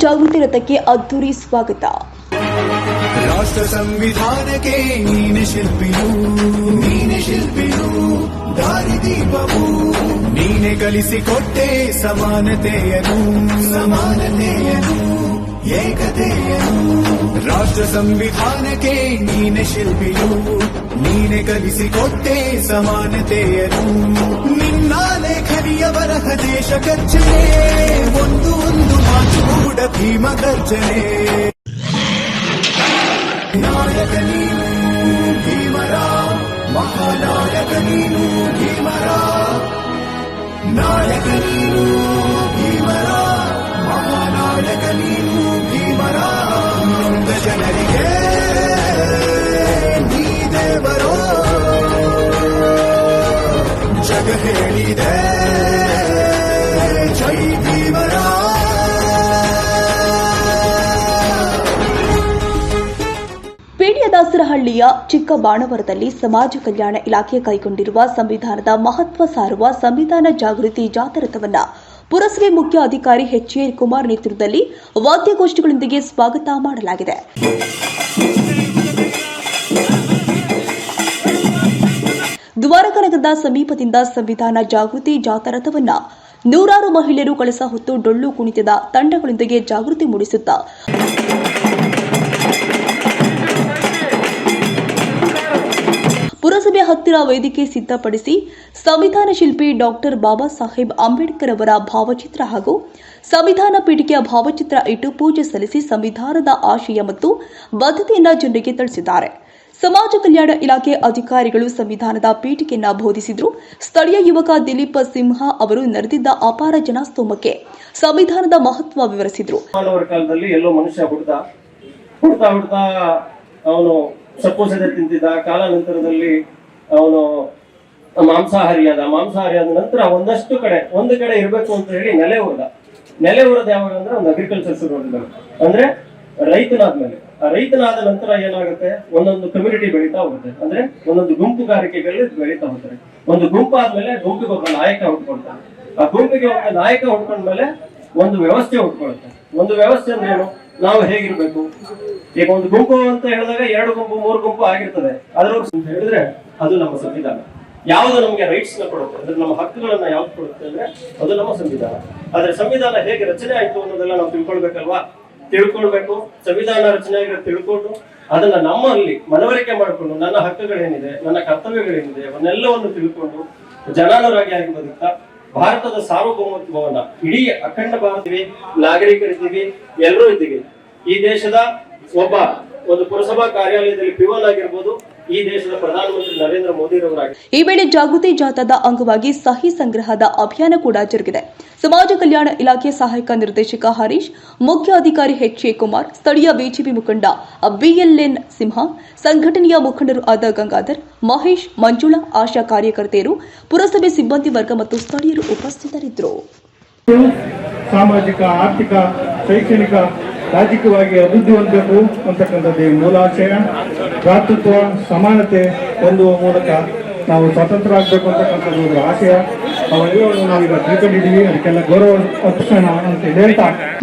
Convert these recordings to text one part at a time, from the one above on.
ಜಾಗೃತಿ ರಥಕ್ಕೆ ಅದ್ದೂರಿ ಸ್ವಾಗತ. ರಾಷ್ಟ್ರ ಸಂವಿಧಾನಕ್ಕೆ ನೀನೆ ಶಿಲ್ಪಿಯು ನೀನೆ ಶಿಲ್ಪಿಯು ದಾರಿದೀಪವು ನೀನೆ ಕಲಿಸಿಕೊಟ್ಟೆ ಸಮಾನತೆಯನು ಸಮಾನತೆಯನು, ಏಕತೆಯನು. ರಾಷ್ಟ್ರ ಸಂವಿಧಾನಕ್ಕೆ ನೀನೆ ಶಿಲ್ಪಿಯು, ನೀನೆ ಕಲಿಸಿಕೊಟ್ಟೆ ಸಮಾನತೆಯನು. ನಿನ್ನ ಲೇಖನಿಯ ಬರಹ ದೇಶ ಕಚ್ಚನೆ ಒಂದು ಒಂದು ಮಾತು ಕೂಡ ಭೀಮ ಗರ್ಜನೆ ನಾಯಕ ನೀನು ಭೀಮರ ಮಹಾನಾಯಕ ನೀನು ಭೀಮರ ಪೇಡಿಯದಾಸರಹಳ್ಳಿಯ ಚಿಕ್ಕ ಬಾಣವರದಲ್ಲಿ ಸಮಾಜ ಕಲ್ಯಾಣ ಇಲಾಖೆ ಕೈಗೊಂಡಿರುವ ಸಂವಿಧಾನದ ಮಹತ್ವ ಸಾರುವ ಸಂವಿಧಾನ ಜಾಗೃತಿ ಜಾಥರಥವನ್ನು ಪುರಸಭೆ ಮುಖ್ಯ ಅಧಿಕಾರಿ ಎಚ್ ಎ ಕುಮಾರ್ ನೇತೃತ್ವದಲ್ಲಿ ವಾದ್ಯಗೋಷ್ಠಿಗಳೊಂದಿಗೆ ಸ್ವಾಗತ ಮಾಡಲಾಗಿದೆ. ದ್ವಾರಕನಗರದ ಸಮೀಪದಿಂದ ಸಂವಿಧಾನ ಜಾಗೃತಿ ಜಾಥರಥವನ್ನು ನೂರಾರು ಮಹಿಳೆಯರು ಕಳಸ ಹೊತ್ತು ಡೊಳ್ಳು ಕುಣಿತದ ತಂಡಗಳೊಂದಿಗೆ ಜಾಗೃತಿ ಮೂಡಿಸುತ್ತಾ ಹತ್ತಿರ ವೇದಿಕೆ ಸಿದ್ಧಪಡಿಸಿ ಸಂವಿಧಾನ ಶಿಲ್ಪಿ ಡಾಕ್ಟರ್ ಬಾಬಾ ಸಾಹೇಬ್ ಅಂಬೇಡ್ಕರ್ ಅವರ ಭಾವಚಿತ್ರ ಹಾಗೂ ಸಂವಿಧಾನ ಪೀಠಿಕೆಯ ಭಾವಚಿತ್ರ ಇಟ್ಟು ಪೂಜೆ ಸಲ್ಲಿಸಿ ಸಂವಿಧಾನದ ಆಶಯ ಮತ್ತು ಬದ್ಧತೆಯನ್ನು ಜನರಿಗೆ ತಿಳಿಸಿದ್ದಾರೆ. ಸಮಾಜ ಕಲ್ಯಾಣ ಇಲಾಖೆ ಅಧಿಕಾರಿಗಳು ಸಂವಿಧಾನದ ಪೀಠಿಕೆಯನ್ನ ಬೋಧಿಸಿದ್ರು. ಸ್ಥಳೀಯ ಯುವಕ ದಿಲೀಪ್ ಸಿಂಹ ಅವರು ನಡೆದಿದ್ದ ಅಪಾರ ಜನಸ್ತೋಮಕ್ಕೆ ಸಂವಿಧಾನದ ಮಹತ್ವ ವಿವರಿಸಿದ್ರು. ಕಾಲದಲ್ಲಿ ತಿಂತಿದ್ದ. ಕಾಲಾನಂತರದಲ್ಲಿ ಅವನು ಮಾಂಸಾಹಾರಿ ಆದ ಮಾಂಸಾಹಾರಿ ಆದ ನಂತರ ಒಂದಷ್ಟು ಕಡೆ, ಒಂದು ಕಡೆ ಇರಬೇಕು ಅಂತ ಹೇಳಿ ನೆಲೆ ಹೋದ ನೆಲೆ ಹೋದ ಯಾವಾಗ ಅಂದ್ರೆ ಒಂದು ಅಗ್ರಿಕಲ್ಚರ್ ಶುರು ಅಂದ್ರೆ ರೈತನಾದ್ಮೇಲೆ. ಆ ರೈತನಾದ ನಂತರ ಏನಾಗುತ್ತೆ? ಒಂದೊಂದು ಕಮ್ಯುನಿಟಿ ಬೆಳೀತಾ ಹೋಗುತ್ತೆ. ಅಂದ್ರೆ ಒಂದೊಂದು ಗುಂಪುಗಾರಿಕೆಗಳಲ್ಲಿ ಬೆಳೀತಾ ಹೋಗ್ತಾರೆ. ಒಂದು ಗುಂಪು ಆದ್ಮೇಲೆ ಗುಂಪಿಗೆ ಒಬ್ಬ ನಾಯಕ ಹುಟ್ಕೊಳ್ತಾನೆ. ಆ ಗುಂಪಿಗೆ ಒಬ್ಬ ನಾಯಕ ಹುಟ್ಕೊಂಡ್ಮೇಲೆ ಒಂದು ವ್ಯವಸ್ಥೆ ಹುಟ್ಕೊಳ್ಳುತ್ತೆ ಒಂದು ವ್ಯವಸ್ಥೆ ಅಂದ್ರೆ ಏನು? ನಾವು ಹೇಗಿರ್ಬೇಕು? ಈಗ ಒಂದು ಗುಂಪು ಅಂತ ಹೇಳಿದಾಗ ಎರಡು ಗುಂಪು, ಮೂರು ಗುಂಪು ಆಗಿರ್ತದೆ. ಅದ್ರ ಹೇಳಿದ್ರೆ ಅದು ನಮ್ಮ ಸಂವಿಧಾನ. ಯಾವುದು ನಮಗೆ ರೈಟ್ಸ್ನ ಕೊಡುತ್ತೆ, ಅಂದ್ರೆ ನಮ್ಮ ಹಕ್ಕುಗಳನ್ನ ಯಾವ್ದು ಕೊಡುತ್ತೆ ಅಂದ್ರೆ ಅದು ನಮ್ಮ ಸಂವಿಧಾನ. ಆದ್ರೆ ಸಂವಿಧಾನ ಹೇಗೆ ರಚನೆ ಆಯ್ತು ಅನ್ನೋದೆಲ್ಲ ನಾವು ತಿಳ್ಕೊಳ್ಬೇಕಲ್ವಾ? ತಿಳ್ಕೊಳ್ಬೇಕು, ಸಂವಿಧಾನ ರಚನೆ ಆಗಿರೋ ತಿಳ್ಕೊಂಡು ಅದನ್ನ ನಮ್ಮಲ್ಲಿ ಮನವರಿಕೆ ಮಾಡಿಕೊಂಡು ನನ್ನ ಹಕ್ಕುಗಳೇನಿದೆ, ನನ್ನ ಕರ್ತವ್ಯಗಳೇನಿದೆ ಅವನ್ನೆಲ್ಲವನ್ನು ತಿಳ್ಕೊಂಡು ಜನಾನುರಾಗಿ ಆಗಿ ಭಾರತದ ಸಾರ್ವಭೌಮತ್ವವನ್ನ ಇಡೀ ಅಖಂಡ ಭಾರತೀವಿ ನಾಗರಿಕರಿದ್ದೀವಿ, ಎಲ್ಲರೂ ಇದ್ದೀವಿ. ಈ ದೇಶದ ಒಬ್ಬ ಒಂದು ಪುರಸಭಾ ಕಾರ್ಯಾಲಯದಲ್ಲಿ ಪಿವನ್ ಆಗಿರ್ಬೋದು ಈ ದೇಶದ ಪ್ರಧಾನಮಂತ್ರಿ ನರೇಂದ್ರ ಮೋದಿರವರಾಗಿ ಈ ವೇಳೆ ಜಾಗೃತಿ ಜಾಥಾದ ಅಂಗವಾಗಿ ಸಹಿ ಸಂಗ್ರಹದ ಅಭಿಯಾನ ಕೂಡ ಜರುಗಿದೆ. ಸಮಾಜ ಕಲ್ಯಾಣ ಇಲಾಖೆ ಸಹಾಯಕ ನಿರ್ದೇಶಕ ಹರೀಶ್ ಮುಖ್ಯ ಅಧಿಕಾರಿ ಎಚ್ ಎ ಕುಮಾರ್ ಸ್ಥಳೀಯ ಬಿಜೆಪಿ ಮುಖಂಡ ಬಿಎಲ್ಎನ್ ಸಿಂಹ ಸಂಘಟನೆಯ ಮುಖಂಡರು ಆದ ಗಂಗಾಧರ್ ಮಹೇಶ್ ಮಂಜುಳಾ ಆಶಾ ಕಾರ್ಯಕರ್ತೆಯರು ಪುರಸಭೆ ಸಿಬ್ಬಂದಿ ವರ್ಗ ಮತ್ತು ಸ್ಥಳೀಯರು ಉಪಸ್ಥಿತರಿದ್ದರು. ಸಾಮಾಜಿಕ ಆರ್ಥಿಕ ಶೈಕ್ಷಣಿಕ ರಾಜಕೀಯವಾಗಿ ಅಭಿವೃದ್ಧಿ ಹೊಂದಬೇಕು ಅಂತಕ್ಕಂಥದ್ದು ಈ ಮೂಲಾಶಯ. ಭ್ರಾತೃತ್ವ ಸಮಾನತೆ ಹೊಂದುವ ಮೂಲಕ ನಾವು ಸ್ವತಂತ್ರ ಆಗಬೇಕು ಅಂತಕ್ಕಂಥದ್ದು ಒಂದು ಆಶಯ.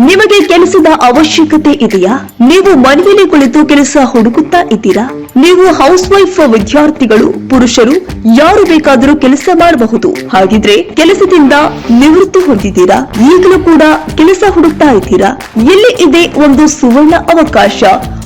ನಿಮಗೆ ಕೆಲಸದ ಅವಶ್ಯಕತೆ ಇದೆಯಾ? ನೀವು ಮನೆಯಲ್ಲಿ ಕುಳಿತು ಕೆಲಸ ಹುಡುಕುತ್ತಾ ಇದ್ದೀರಾ? ನೀವು ಹೌಸ್ ವೈಫ್ ವಿದ್ಯಾರ್ಥಿಗಳು, ಪುರುಷರು, ಯಾರು ಬೇಕಾದರೂ ಕೆಲಸ ಮಾಡಬಹುದು. ಹಾಗಿದ್ರೆ ಕೆಲಸದಿಂದ ನಿವೃತ್ತಿ ಹೊಂದಿದ್ದೀರಾ? ಈಗಲೂ ಕೂಡ ಕೆಲಸ ಹುಡುಕ್ತಾ ಇದ್ದೀರಾ? ಇಲ್ಲಿ ಇದೆ ಒಂದು ಸುವರ್ಣ ಅವಕಾಶ?